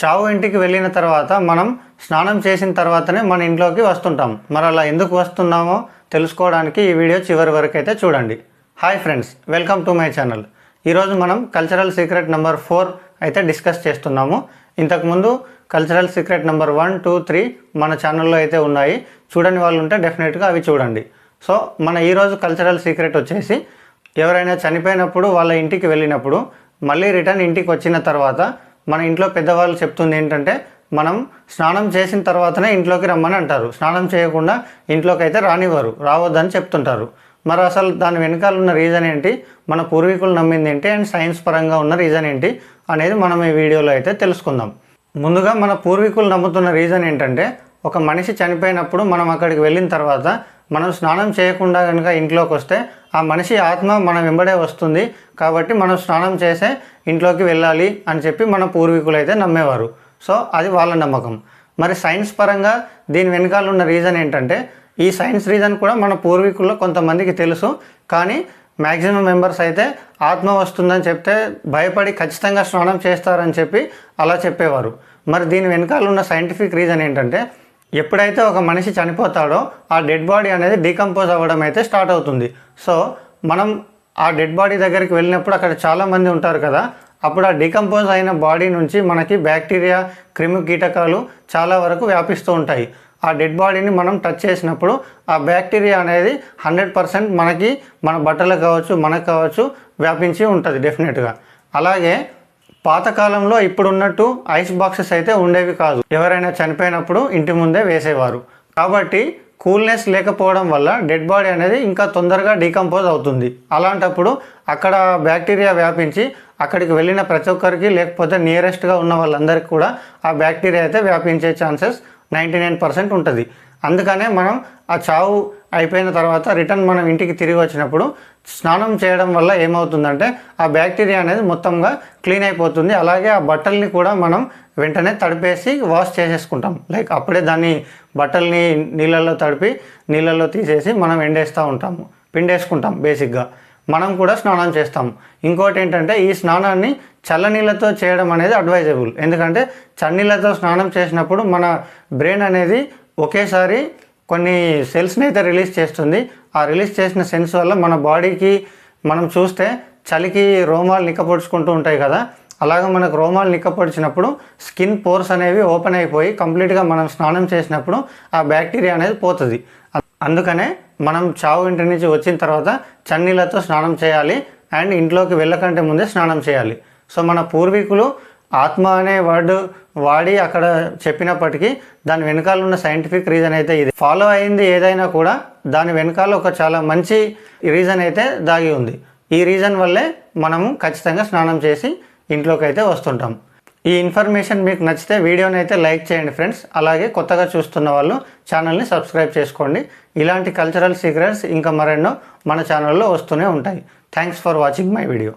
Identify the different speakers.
Speaker 1: చావు ఇంటికి వెళ్ళిన తర్వాత మనం స్నానం చేసిన తర్వాతనే మన ఇంట్లోకి వస్తుంటాం. మరి అలా ఎందుకు వస్తున్నామో తెలుసుకోవడానికి ఈ వీడియో చివరి వరకు అయితే చూడండి. Hi friends welcome to my channel ఈరోజు మనం కల్చరల్ సీక్రెట్ నెంబర్ ఫోర్ అయితే డిస్కస్ చేస్తున్నాము. ఇంతకుముందు cultural secret number one two three మన ఛానల్లో అయితే ఉన్నాయి. చూడని వాళ్ళు ఉంటే డెఫినెట్గా అవి చూడండి. సో మన ఈరోజు కల్చరల్ సీక్రెట్ వచ్చేసి ఎవరైనా చనిపోయినప్పుడు వాళ్ళ ఇంటికి వెళ్ళినప్పుడు మళ్ళీ రిటర్న్ ఇంటికి వచ్చిన తర్వాత మన ఇంట్లో పెద్దవాళ్ళు చెప్తుంది ఏంటంటే మనం స్నానం చేసిన తర్వాతనే ఇంట్లోకి రమ్మని అంటారు. స్నానం చేయకుండా ఇంట్లోకి అయితే రానివ్వరు రావద్దని చెప్తుంటారు. మరి అసలు దాని వెనకాల ఉన్న రీజన్ ఏంటి? మన పూర్వీకులు నమ్మింది ఏంటి? అండ్ సైన్స్ పరంగా ఉన్న రీజన్ ఏంటి? అనేది మనం ఈ వీడియోలో అయితే తెలుసుకుందాం. ముందుగా మన పూర్వీకులు నమ్ముతున్న రీజన్ ఏంటంటే ఒక మనిషి చనిపోయినప్పుడు మనం అక్కడికి వెళ్ళిన తర్వాత మనం స్నానం చేయకుండా కనుక ఇంట్లోకి వస్తే ఆ మనిషి ఆత్మ మన వెంబడే వస్తుంది కాబట్టి మనం స్నానం చేసే ఇంట్లోకి వెళ్ళాలి అని చెప్పి మన పూర్వీకులు అయితే నమ్మేవారు. సో అది వాళ్ళ నమ్మకం. మరి సైన్స్ పరంగా దీని వెనకాల ఉన్న రీజన్ ఏంటంటే ఈ సైన్స్ రీజన్ కూడా మన పూర్వీకుల్లో కొంతమందికి తెలుసు. కానీ మ్యాక్సిమం మెంబర్స్ అయితే ఆత్మ వస్తుందని చెప్తే భయపడి ఖచ్చితంగా స్నానం చేస్తారని చెప్పి అలా చెప్పేవారు. మరి దీని వెనకాల ఉన్న సైంటిఫిక్ రీజన్ ఏంటంటే ఎప్పుడైతే ఒక మనిషి చనిపోతాడో ఆ డెడ్ బాడీ అనేది డీకంపోజ్ అవ్వడం అయితే స్టార్ట్ అవుతుంది. సో మనం ఆ డెడ్ బాడీ దగ్గరికి వెళ్ళినప్పుడు అక్కడ చాలామంది ఉంటారు కదా అప్పుడు ఆ డీకంపోజ్ అయిన బాడీ నుంచి మనకి బ్యాక్టీరియా క్రిమి కీటకాలు చాలా వరకు వ్యాపిస్తూ ఉంటాయి. ఆ డెడ్ బాడీని మనం టచ్ చేసినప్పుడు ఆ బ్యాక్టీరియా అనేది హండ్రెడ్ పర్సెంట్ మనకి మన బట్టలకు కావచ్చు మనకు కావచ్చు వ్యాపించి ఉంటుంది డెఫినెట్గా. అలాగే పాతకాలంలో ఇప్పుడున్నట్టు ఐస్ బాక్సెస్ అయితే ఉండేవి కాదు. ఎవరైనా చనిపోయినప్పుడు ఇంటి ముందే వేసేవారు. కాబట్టి కూల్నెస్ లేకపోవడం వల్ల డెడ్ బాడీ అనేది ఇంకా తొందరగా డీకంపోజ్ అవుతుంది. అలాంటప్పుడు అక్కడ బ్యాక్టీరియా వ్యాపించి అక్కడికి వెళ్ళిన ప్రతి ఒక్కరికి లేకపోతే నియరెస్ట్గా ఉన్న వాళ్ళందరికీ కూడా ఆ బ్యాక్టీరియా అయితే వ్యాపించే ఛాన్సెస్ నైంటీ నైన్ పర్సెంట్ ఉంటుంది. అందుకనే మనం ఆ చావు అయిపోయిన తర్వాత రిటర్న్ మనం ఇంటికి తిరిగి వచ్చినప్పుడు స్నానం చేయడం వల్ల ఏమవుతుందంటే ఆ బ్యాక్టీరియా అనేది మొత్తంగా క్లీన్ అయిపోతుంది. అలాగే ఆ బట్టల్ని కూడా మనం వెంటనే తడిపేసి వాష్ చేసేసుకుంటాం. లైక్ అప్పుడే దాన్ని బట్టల్ని నీళ్ళల్లో తడిపి నీళ్ళల్లో తీసేసి మనం ఎండేస్తూ ఉంటాము. పిండేసుకుంటాం బేసిక్గా. మనం కూడా స్నానం చేస్తాం. ఇంకోటి ఏంటంటే ఈ స్నానాన్ని చల్లనీళ్ళతో చేయడం అనేది అడ్వైజబుల్. ఎందుకంటే చన్నీళ్ళతో స్నానం చేసినప్పుడు మన బ్రెయిన్ అనేది ఒకేసారి కొన్ని సెల్స్ని అయితే రిలీజ్ చేస్తుంది. ఆ రిలీజ్ చేసిన సెన్స్ వల్ల మన బాడీకి మనం చూస్తే చలికి రోమాలు నిక్కపొడుచుకుంటూ ఉంటాయి కదా. అలాగే మనకు రోమాలు నిక్కపొడిచినప్పుడు స్కిన్ పోర్స్ అనేవి ఓపెన్ అయిపోయి కంప్లీట్గా మనం స్నానం చేసినప్పుడు ఆ బ్యాక్టీరియా అనేది పోతుంది. అందుకనే మనం చావు ఇంటి నుంచి వచ్చిన తర్వాత చన్నీళ్ళతో స్నానం చేయాలి. అండ్ ఇంట్లోకి వెళ్ళకంటే ముందే స్నానం చేయాలి. సో మన పూర్వీకులు ఆత్మ అనే వర్డ్ వాడి అక్కడ చెప్పినప్పటికీ దాని వెనకాల ఉన్న సైంటిఫిక్ రీజన్ అయితే ఇది. ఫాలో అయింది ఏదైనా కూడా దాని వెనకాల ఒక చాలా మంచి రీజన్ అయితే దాగి ఉంది. ఈ రీజన్ వల్లే మనము ఖచ్చితంగా స్నానం చేసి ఇంట్లోకి అయితే వస్తుంటాం. ఈ ఇన్ఫర్మేషన్ మీకు నచ్చితే వీడియోని అయితే లైక్ చేయండి ఫ్రెండ్స్. అలాగే కొత్తగా చూస్తున్న వాళ్ళు ఛానల్ని సబ్స్క్రైబ్ చేసుకోండి. ఇలాంటి కల్చరల్ సీక్రెట్స్ ఇంకా మరెన్నో మన ఛానల్లో వస్తూనే ఉంటాయి. Thanks for watching my video